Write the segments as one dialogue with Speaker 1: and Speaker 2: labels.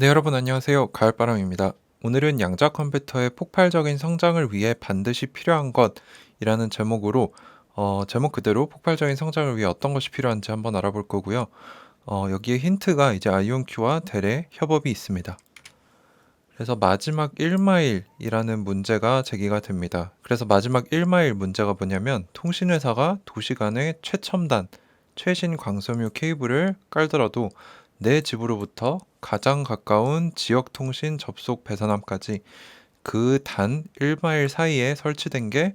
Speaker 1: 네, 여러분 안녕하세요. 가을바람입니다. 오늘은 양자 컴퓨터의 폭발적인 성장을 위해 반드시 필요한 것이라는 제목으로 어, 제목 그대로 폭발적인 성장을 위해 어떤 것이 필요한지 한번 알아볼 거고요. 어, 여기에 힌트가 이제 아이온큐와 델의 협업이 있습니다. 그래서 마지막 1마일이라는 문제가 제기가 됩니다. 그래서 마지막 1마일 문제가 뭐냐면 통신회사가 도시 간의 최첨단, 최신 광섬유 케이블을 깔더라도 내 집으로부터 가장 가까운 지역 통신 접속 배선함까지 그 단 1마일 사이에 설치된 게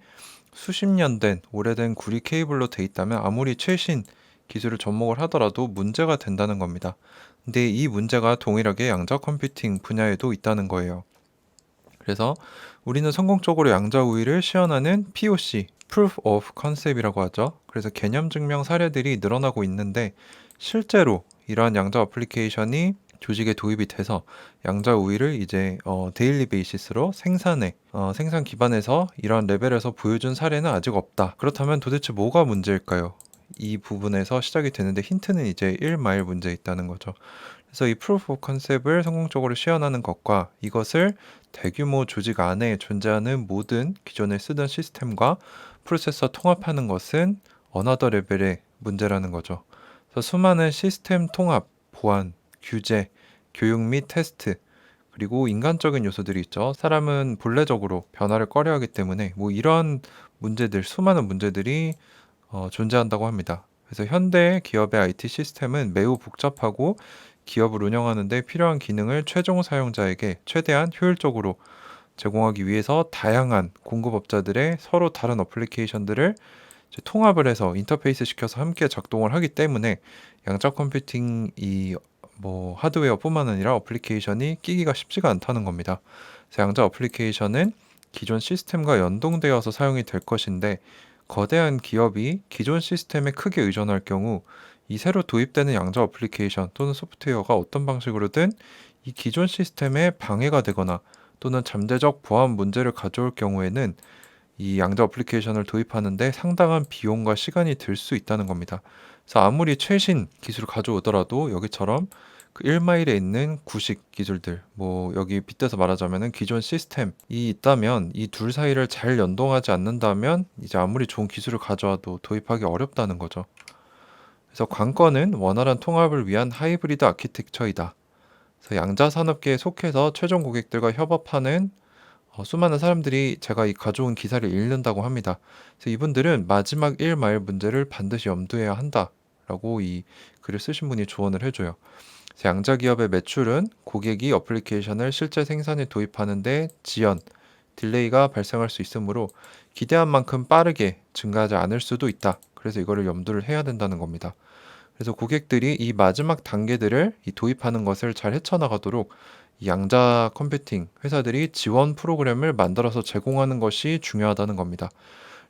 Speaker 1: 수십 년 된 오래된 구리 케이블로 돼 있다면 아무리 최신 기술을 접목을 하더라도 문제가 된다는 겁니다. 근데 이 문제가 동일하게 양자 컴퓨팅 분야에도 있다는 거예요. 그래서 우리는 성공적으로 양자 우위를 시연하는 POC, Proof of Concept이라고 하죠. 그래서 개념 증명 사례들이 늘어나고 있는데 실제로 이러한 양자 어플리케이션이 조직에 도입이 돼서 양자 우위를 이제 어, 데일리 베이시스로 생산에 어, 생산 기반에서 이러한 레벨에서 보여준 사례는 아직 없다. 그렇다면 도대체 뭐가 문제일까요? 이 부분에서 시작이 되는데 힌트는 이제 1마일 문제에 있다는 거죠. 그래서 이 프로프 컨셉을 성공적으로 시연하는 것과 이것을 대규모 조직 안에 존재하는 모든 기존에 쓰던 시스템과 프로세서 통합하는 것은 어나더 레벨의 문제라는 거죠. 수많은 시스템 통합, 보안, 규제, 교육 및 테스트, 그리고 인간적인 요소들이 있죠. 사람은 본래적으로 변화를 꺼려하기 때문에 뭐 이러한 문제들, 수많은 문제들이 어, 존재한다고 합니다. 그래서 현대 기업의 IT 시스템은 매우 복잡하고 기업을 운영하는 데 필요한 기능을 최종 사용자에게 최대한 효율적으로 제공하기 위해서 다양한 공급업자들의 서로 다른 어플리케이션들을 통합을 해서 인터페이스 시켜서 함께 작동을 하기 때문에 양자 컴퓨팅 이 뭐 하드웨어뿐만 아니라 어플리케이션이 끼기가 쉽지가 않다는 겁니다. 그래서 양자 어플리케이션은 기존 시스템과 연동되어서 사용이 될 것인데 거대한 기업이 기존 시스템에 크게 의존할 경우 이 새로 도입되는 양자 어플리케이션 또는 소프트웨어가 어떤 방식으로든 이 기존 시스템에 방해가 되거나 또는 잠재적 보안 문제를 가져올 경우에는 이 양자 어플리케이션을 도입하는데 상당한 비용과 시간이 들 수 있다는 겁니다. 그래서 아무리 최신 기술을 가져오더라도 여기처럼 그 1마일에 있는 구식 기술들, 뭐 여기 빗대서 말하자면은 기존 시스템이 있다면 이 둘 사이를 잘 연동하지 않는다면 이제 아무리 좋은 기술을 가져와도 도입하기 어렵다는 거죠. 그래서 관건은 원활한 통합을 위한 하이브리드 아키텍처이다. 그래서 양자 산업계에 속해서 최종 고객들과 협업하는 어, 수많은 사람들이 제가 이 가져온 기사를 읽는다고 합니다. 그래서 이분들은 마지막 1마일 문제를 반드시 염두해야 한다라고 이 글을 쓰신 분이 조언을 해줘요. 양자 기업의 매출은 고객이 어플리케이션을 실제 생산에 도입하는데 지연, 딜레이가 발생할 수 있으므로 기대한 만큼 빠르게 증가하지 않을 수도 있다. 그래서 이거를 염두를 해야 된다는 겁니다. 그래서 고객들이 이 마지막 단계들을 이 도입하는 것을 잘 헤쳐나가도록 양자 컴퓨팅 회사들이 지원 프로그램을 만들어서 제공하는 것이 중요하다는 겁니다.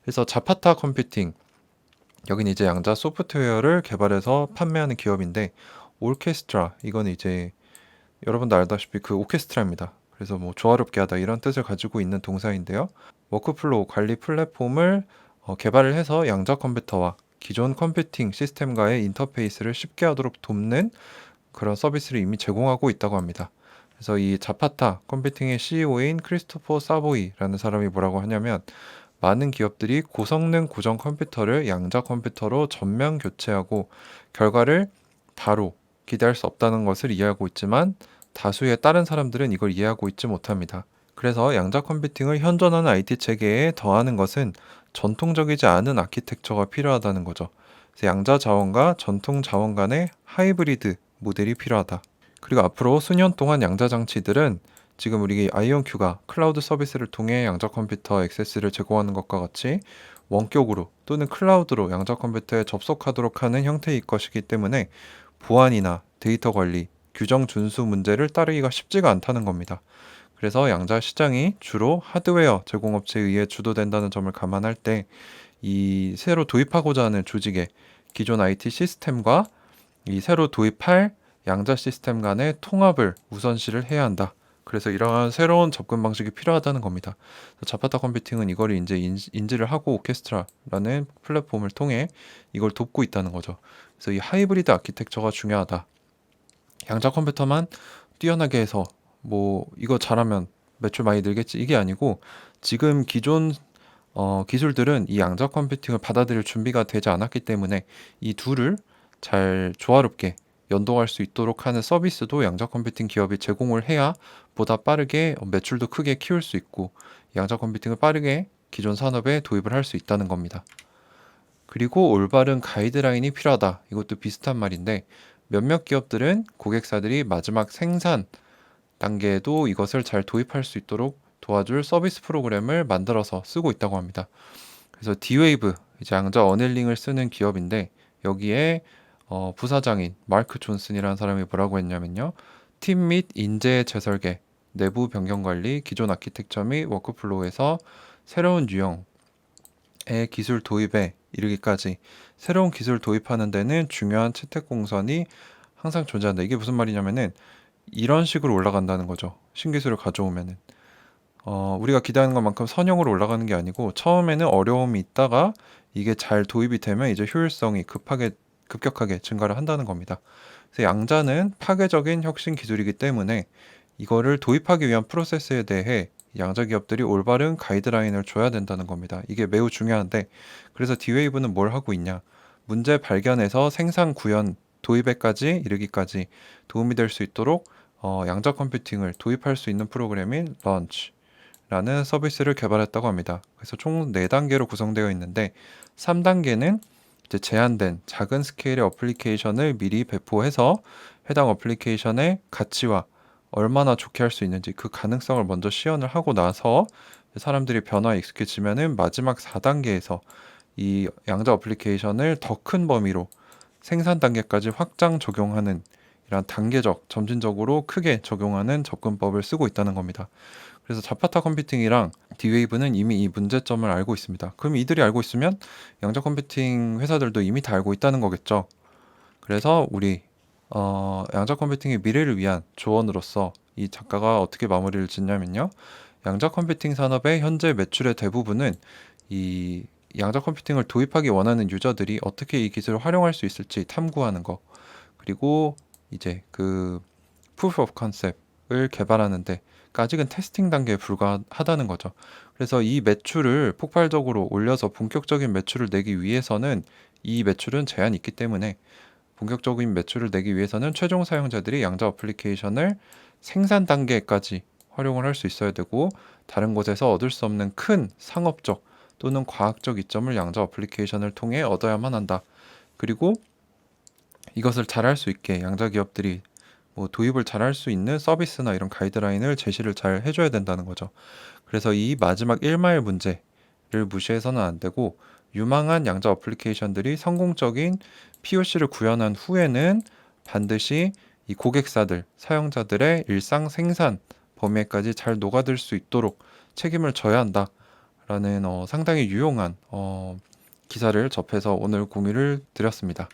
Speaker 1: 그래서 자파타 컴퓨팅 여기는 이제 양자 소프트웨어를 개발해서 판매하는 기업인데 오케스트라 이건 이제 여러분도 알다시피 그 오케스트라입니다. 그래서 뭐 조화롭게 하다 이런 뜻을 가지고 있는 동사인데요. 워크플로우 관리 플랫폼을 어, 개발을 해서 양자 컴퓨터와 기존 컴퓨팅 시스템과의 인터페이스를 쉽게 하도록 돕는 그런 서비스를 이미 제공하고 있다고 합니다. 그래서 이 자파타 컴퓨팅의 CEO인 크리스토퍼 사보이라는 사람이 뭐라고 하냐면 많은 기업들이 고성능 고정 컴퓨터를 양자 컴퓨터로 전면 교체하고 결과를 바로 기대할 수 없다는 것을 이해하고 있지만 다수의 다른 사람들은 이걸 이해하고 있지 못합니다. 그래서 양자 컴퓨팅을 현존하는 IT 체계에 더하는 것은 전통적이지 않은 아키텍처가 필요하다는 거죠. 양자 자원과 전통 자원 간의 하이브리드 모델이 필요하다. 그리고 앞으로 수년 동안 양자 장치들은 지금 우리 아이온큐가 클라우드 서비스를 통해 양자 컴퓨터 액세스를 제공하는 것과 같이 원격으로 또는 클라우드로 양자 컴퓨터에 접속하도록 하는 형태일 것이기 때문에 보안이나 데이터 관리, 규정 준수 문제를 따르기가 쉽지가 않다는 겁니다. 그래서 양자 시장이 주로 하드웨어 제공업체에 의해 주도된다는 점을 감안할 때 이 새로 도입하고자 하는 조직의 기존 IT 시스템과 이 새로 도입할 양자 시스템 간의 통합을 우선시를 해야 한다. 그래서 이러한 새로운 접근 방식이 필요하다는 겁니다. 자파타 컴퓨팅은 이걸 이제 인지를 하고 오케스트라라는 플랫폼을 통해 이걸 돕고 있다는 거죠. 그래서 이 하이브리드 아키텍처가 중요하다. 양자 컴퓨터만 뛰어나게 해서 뭐 이거 잘하면 매출 많이 늘겠지 이게 아니고 지금 기존 어, 기술들은 이 양자 컴퓨팅을 받아들일 준비가 되지 않았기 때문에 이 둘을 잘 조화롭게 연동할 수 있도록 하는 서비스도 양자 컴퓨팅 기업이 제공을 해야 보다 빠르게 매출도 크게 키울 수 있고 양자 컴퓨팅을 빠르게 기존 산업에 도입을 할 수 있다는 겁니다. 그리고 올바른 가이드라인이 필요하다. 이것도 비슷한 말인데 몇몇 기업들은 고객사들이 마지막 생산 단계에도 이것을 잘 도입할 수 있도록 도와줄 서비스 프로그램을 만들어서 쓰고 있다고 합니다. 그래서 D-Wave 이제 양자 어넬링을 쓰는 기업인데 여기에 어, 부사장인 마크 존슨이라는 사람이 뭐라고 했냐면요. 팀 및 인재 재설계, 내부 변경 관리, 기존 아키텍처 및 워크플로우에서 새로운 유형의 기술 도입에 이르기까지 새로운 기술 도입하는 데는 중요한 채택 공선이 항상 존재한다. 이게 무슨 말이냐면은 이런 식으로 올라간다는 거죠. 신기술을 가져오면은 어, 우리가 기대하는 것만큼 선형으로 올라가는 게 아니고 처음에는 어려움이 있다가 이게 잘 도입이 되면 이제 효율성이 급하게 급격하게 증가를 한다는 겁니다. 그래서 양자는 파괴적인 혁신 기술이기 때문에 이거를 도입하기 위한 프로세스에 대해 양자 기업들이 올바른 가이드라인을 줘야 된다는 겁니다. 이게 매우 중요한데 그래서 디웨이브는 뭘 하고 있냐? 문제 발견에서 생산 구현 도입에까지 이르기까지 도움이 될 수 있도록 어, 양자 컴퓨팅을 도입할 수 있는 프로그램인 런치라는 서비스를 개발했다고 합니다. 그래서 총 4단계로 구성되어 있는데 3단계는 이제 제한된 작은 스케일의 어플리케이션을 미리 배포해서 해당 어플리케이션의 가치와 얼마나 좋게 할 수 있는지 그 가능성을 먼저 시연을 하고 나서 사람들이 변화에 익숙해지면은 마지막 4단계에서 이 양자 어플리케이션을 더 큰 범위로 생산 단계까지 확장 적용하는 이런 단계적, 점진적으로 크게 적용하는 접근법을 쓰고 있다는 겁니다. 그래서 자파타 컴퓨팅이랑 디웨이브는 이미 이 문제점을 알고 있습니다. 그럼 이들이 알고 있으면 양자 컴퓨팅 회사들도 이미 다 알고 있다는 거겠죠. 그래서 우리 어, 양자 컴퓨팅의 미래를 위한 조언으로서 이 작가가 어떻게 마무리를 짓냐면요. 양자 컴퓨팅 산업의 현재 매출의 대부분은 이 양자 컴퓨팅을 도입하기 원하는 유저들이 어떻게 이 기술을 활용할 수 있을지 탐구하는 거. 그리고 이제 그 proof of concept을 개발하는데 아직은 테스팅 단계에 불과하다는 거죠. 그래서 이 매출을 폭발적으로 올려서 본격적인 매출을 내기 위해서는 이 매출은 제한이 있기 때문에 본격적인 매출을 내기 위해서는 최종 사용자들이 양자 어플리케이션을 생산 단계까지 활용을 할 수 있어야 되고 다른 곳에서 얻을 수 없는 큰 상업적 또는 과학적 이점을 양자 어플리케이션을 통해 얻어야만 한다. 그리고 이것을 잘할 수 있게 양자 기업들이 뭐 도입을 잘 할 수 있는 서비스나 이런 가이드라인을 제시를 잘 해줘야 된다는 거죠. 그래서 이 마지막 1마일 문제를 무시해서는 안 되고 유망한 양자 어플리케이션들이 성공적인 POC를 구현한 후에는 반드시 이 고객사들, 사용자들의 일상 생산 범위까지 잘 녹아들 수 있도록 책임을 져야 한다라는 어, 상당히 유용한 어, 기사를 접해서 오늘 공유를 드렸습니다.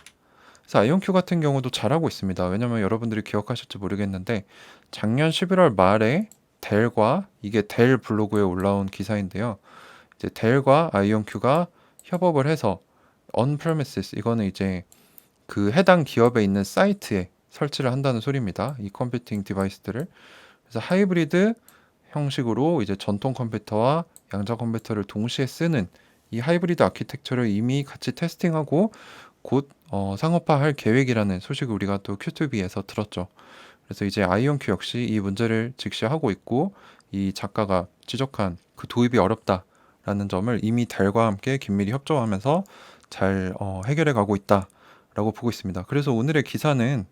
Speaker 1: 그래서 아이온큐 같은 경우도 잘하고 있습니다. 왜냐면 여러분들이 기억하실지 모르겠는데 작년 11월 말에 델과 이게 델 블로그에 올라온 기사인데요. 이제 델과 아이온큐가 협업을 해서 on-premises 이거는 이제 그 해당 기업에 있는 사이트에 설치를 한다는 소리입니다. 이 컴퓨팅 디바이스들을 그래서 하이브리드 형식으로 이제 전통 컴퓨터와 양자 컴퓨터를 동시에 쓰는 이 하이브리드 아키텍처를 이미 같이 테스팅하고 곧 어, 상업화할 계획이라는 소식을 우리가 또 큐튜브에서 들었죠. 그래서 이제 아이온큐 역시 이 문제를 직시하고 있고 이 작가가 지적한 그 도입이 어렵다라는 점을 이미 델과 함께 긴밀히 협조하면서 잘 어, 해결해 가고 있다라고 보고 있습니다. 그래서 오늘의 기사는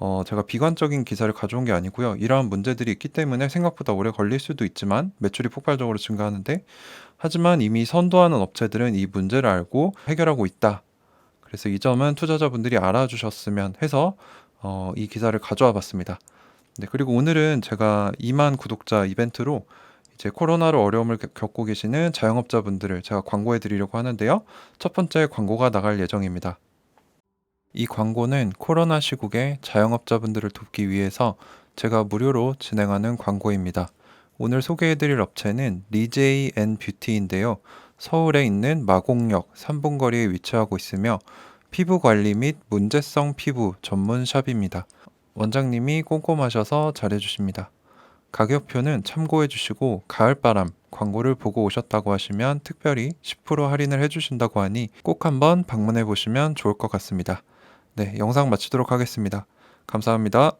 Speaker 1: 어, 제가 비관적인 기사를 가져온 게 아니고요. 이러한 문제들이 있기 때문에 생각보다 오래 걸릴 수도 있지만 매출이 폭발적으로 증가하는데 하지만 이미 선도하는 업체들은 이 문제를 알고 해결하고 있다. 그래서 이 점은 투자자분들이 알아주셨으면 해서 어, 이 기사를 가져와 봤습니다. 네, 그리고 오늘은 제가 2만 구독자 이벤트로 이제 코로나로 어려움을 겪고 계시는 자영업자분들을 제가 광고해 드리려고 하는데요. 첫 번째 광고가 나갈 예정입니다. 이 광고는 코로나 시국에 자영업자분들을 돕기 위해서 제가 무료로 진행하는 광고입니다. 오늘 소개해 드릴 업체는 리제이 앤 뷰티인데요. 서울에 있는 마곡역 3분 거리에 위치하고 있으며 피부 관리 및 문제성 피부 전문 샵입니다. 원장님이 꼼꼼하셔서 잘해주십니다. 가격표는 참고해 주시고 가을바람 광고를 보고 오셨다고 하시면 특별히 10% 할인을 해주신다고 하니 꼭 한번 방문해 보시면 좋을 것 같습니다. 네, 영상 마치도록 하겠습니다. 감사합니다.